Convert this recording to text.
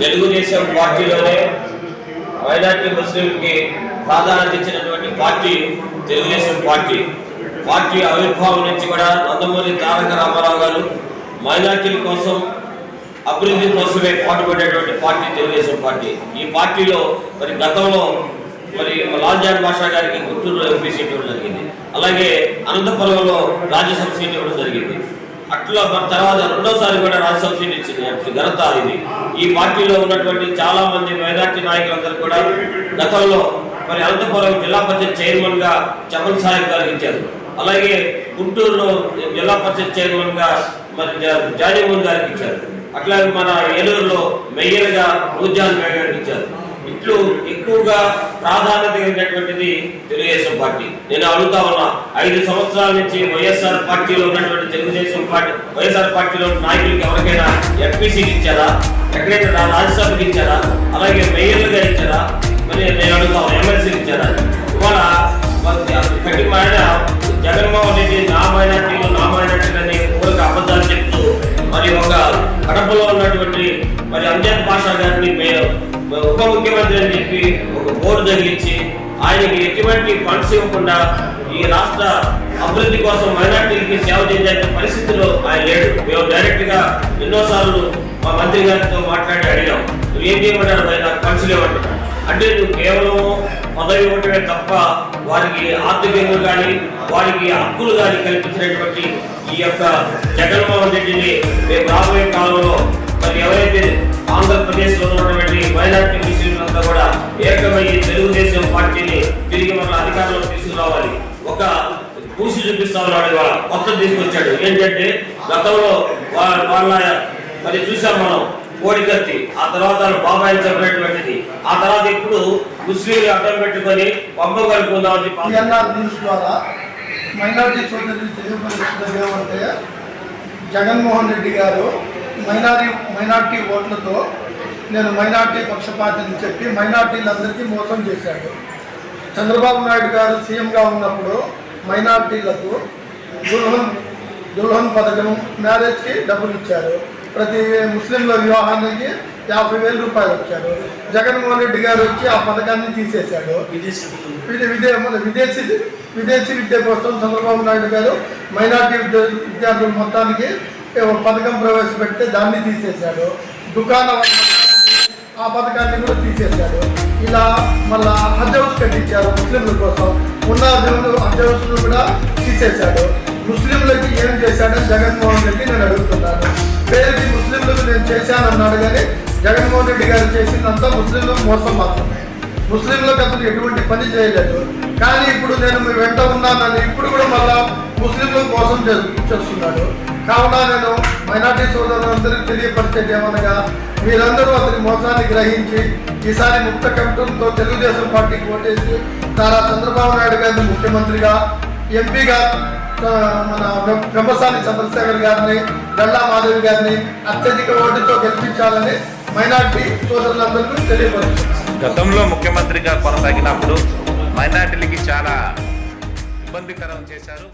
తెలుగుదేశం పార్టీలోనే మైనార్టీ ముస్లింకి ప్రాధాన్యత ఇచ్చినటువంటి పార్టీ తెలుగుదేశం పార్టీ. పార్టీ ఆవిర్భావం నుంచి కూడా నందమూరి తారక రామారావు గారు మైనార్టీల కోసం అభివృద్ధి కోసమే పాటుపడేటువంటి పార్టీ తెలుగుదేశం పార్టీ. ఈ పార్టీలో మరి గతంలో మరి లాల్జాన్ బాషా గారికి గుంటూరులో ఎంపీ సీట్ ఇవ్వడం జరిగింది. అలాగే అనంతపురంలో రాజ్యసభ సీట్ ఇవ్వడం జరిగింది. అట్లా మన తర్వాత రెండోసారి కూడా రాజ్యసభ ఇచ్చింది. అప్పుడు ఘనత ఇది. ఈ పార్టీలో ఉన్నటువంటి చాలా మంది మైనార్టీ నాయకులందరూ కూడా గతంలో మరి అనంతపురం జిల్లా పరిషత్ చైర్మన్గా చమన్ సాహెబ్ కలిగించారు అలాగే గుంటూరులో జిల్లా పరిషత్ చైర్మన్గా మరి జా- జానీమోహన్ గారికి ఇచ్చారు అట్లాగే మన ఏలూరులో మేయర్గా రూజాన్ బేగ్ ఇచ్చారు ఇట్లు ఎక్కువగా ప్రాధాన్యత కలిగినటువంటిది తెలుగుదేశం పార్టీ. నేను అడుగుతా ఉన్నా ఐదు సంవత్సరాల నుంచి వైఎస్ఆర్ పార్టీలో ఉన్నటువంటి తెలుగుదేశం పార్టీ వైఎస్ఆర్ పార్టీలో నాయకులకు ఎవరికైనా ఎంపీసీకి ఇచ్చారా? ఎక్కడైనా రాజ్యసభకి ఇచ్చారా? అలాగే మేయర్లుగా ఇచ్చారా? మరి నేను అడుగుతా ఉన్నా ఎమ్మెల్సీకి ఇచ్చారా? ఇవాళ మరి కఠినమైన జగన్మోహన్ రెడ్డి నా మైనార్టీలు నా మైనార్టీలని ఊరికి అబద్ధాలు చెప్తూ మరి ఒక కడపలో ఉన్నటువంటి మరి అంజద్ పాషా గారిని మేయర్ ఉప ముఖ్యమంత్రి అని చెప్పి ఒక బోర్డు తగిలించి ఆయనకి ఎటువంటి ఫండ్స్ ఇవ్వకుండా ఈ రాష్ట్ర అభివృద్ధి కోసం మైనార్టీలకి సేవ చేసే పరిస్థితిలో ఆయన లేడు. మేము డైరెక్ట్గా ఎన్నోసార్లు మా మంత్రి గారితో మాట్లాడి అడిగాం. నువ్వు ఏం చేయమంటారు నాకు ఫండ్స్ లేవంటున్నాడు అంటే నువ్వు కేవలం పదవి ఇవ్వటమే తప్ప వారికి ఆర్థికంగా కానీ వారికి హక్కులు కానీ కల్పించినటువంటి ఈ యొక్క జగన్మోహన్ రెడ్డిని రేపు రాబోయే కాలంలో మరి ఎవరైతే ఆంధ్రప్రదేశ్ పూసి చూపిస్తా ఉన్నాడు ఇవాళ కొత్త తీసుకొచ్చాడు ఏంటంటే గతంలో వాళ్ళ మరి చూసాం మనం కోడికత్తి. ఆ తర్వాత బాబాయి చెప్పినటువంటిది. ఆ తర్వాత ఇప్పుడు ముస్లింలు అడ్డం పెట్టుకొని పంప కలుపుకుందామని చెప్పి ద్వారా మైనార్టీ సోదరులు ఏమంటే జగన్మోహన్ రెడ్డి గారు మైనారిటీ మైనార్టీ ఓట్లతో నేను మైనార్టీ పక్షపాతిని చెప్పి మైనార్టీలందరికీ మోసం చేశాడు. చంద్రబాబు నాయుడు గారు సీఎంగా ఉన్నప్పుడు మైనార్టీలకు దుల్హన్ దుల్హన్ పథకం మ్యారేజ్కి డబ్బులు ఇచ్చారు. ప్రతి ముస్లింల వివాహానికి యాభై వేల రూపాయలు వచ్చారు జగన్మోహన్ రెడ్డి గారు వచ్చి ఆ పథకాన్ని తీసేశాడు. విదే విదేశీ విదేశీ విద్య కోసం చంద్రబాబు నాయుడు గారు మైనార్టీ విద్య విద్యార్థుల మొత్తానికి పథకం ప్రవేశపెడితే దాన్ని తీసేశాడు. దుకాణ ఆ పథకాన్ని కూడా తీసేశాడు. ఇలా మళ్ళా హజ్ హౌస్ కట్టించారు ముస్లింల కోసం. ఉన్న హజ్ హౌస్ కూడా తీసేశాడు. ముస్లింలకి ఏం చేశాడని జగన్మోహన్ రెడ్డి నేను అడుగుతున్నాను. పేరుకి ముస్లింలకు నేను చేశానన్నాడు కానీ జగన్మోహన్ రెడ్డి గారు చేసిందంతా ముస్లింలకు మోసం మాత్రమే. ముస్లింలకు అతను ఎటువంటి పని చేయలేదు. కానీ ఇప్పుడు నేను మీ వెంట ఉన్నానని ఇప్పుడు కూడా మళ్ళా ముస్లింలకు మోసం చేస్తున్నాడు. కావున నేను మైనార్టీ సోదరులందరికీ తెలియపరిచేది ఏమనగా మీరందరూ అతని మోసాన్ని గ్రహించి ఈసారి ముక్త కంఠంతో తెలుగుదేశం పార్టీకి ఓటేసి నారా చంద్రబాబు నాయుడు గారిని ముఖ్యమంత్రిగా ఎంపీగా మన బ్రహ్మసాని చంద్రశేఖర్ గారిని గల్లా మాధవి గారిని అత్యధిక ఓటుతో గెలిపించాలని మైనార్టీ సోదరులందరికీ తెలియపరుస్తున్నాను గతంలో ముఖ్యమంత్రిగా కొనసాగినప్పుడు మైనార్టీలకి చాలా ఇబ్బందికరం చేశారు.